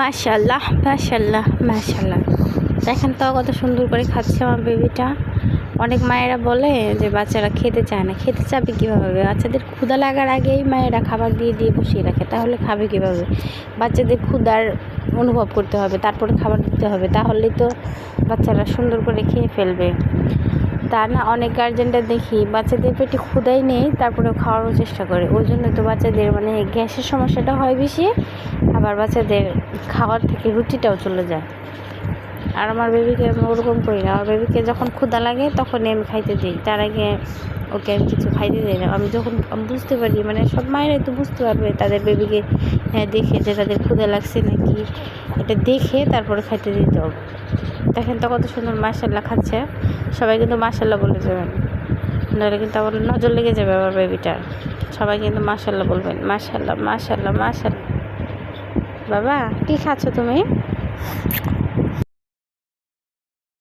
মাশাল্লাহ মাশাল্লাহ মাশাল্লাহ দেখেন তো কত সুন্দর করে খাচ্ছে আমার বেবিটা। অনেক মায়েরা বলে যে, বাচ্চারা খেতে চায় না। খেতে চাবে কীভাবে? বাচ্চাদের ক্ষুধা লাগার আগেই মায়েরা খাবার দিয়ে দিয়ে বসিয়ে রাখে। তাহলে খাবে কীভাবে? বাচ্চাদের ক্ষুধার অনুভব করতে হবে, তারপরে খাবার দিতে হবে। তাহলেই তো বাচ্চারা সুন্দর করে খেয়ে ফেলবে। তা না অনেক গার্জেনরা দেখি। বাচ্চাদের পেটে ক্ষুধাই নেই তারপরেও খাওয়ারও চেষ্টা করে। ওই জন্য তো বাচ্চাদের মানে গ্যাসের সমস্যাটা হয় বেশি আবার বাচ্চাদের খাওয়ার থেকে রুটিটাও চলে যায়। আর আমার বেবিকে আমি ওরকম করি না। আমার বেবিকে যখন ক্ষুদা লাগে তখনই আমি খাইতে দিই। তার আগে ওকে আমি কিছু খাইতে দিই না। আমি যখন বুঝতে পারি মানে সব মায়েরাই তো বুঝতে পারবে তাদের বেবিকে হ্যাঁ, দেখে যে তাদের ক্ষুদা লাগছে নাকি। এটা দেখে তারপরে খাইতে দিতে হবে। দেখেন তো কত সুন্দর মাসাল্লাহ খাচ্ছে। সবাই কিন্তু মাসাল্লাহ বলে যাবেন। নাহলে কিন্তু আমার নজর লেগে যাবে আমার বেবিটা সবাই কিন্তু মাসাল্লাহ বলবেন মাসাল্লাহ মাসাল্লাহ মাসাল্লাহ বাবা, কী খাচ্ছ তুমি?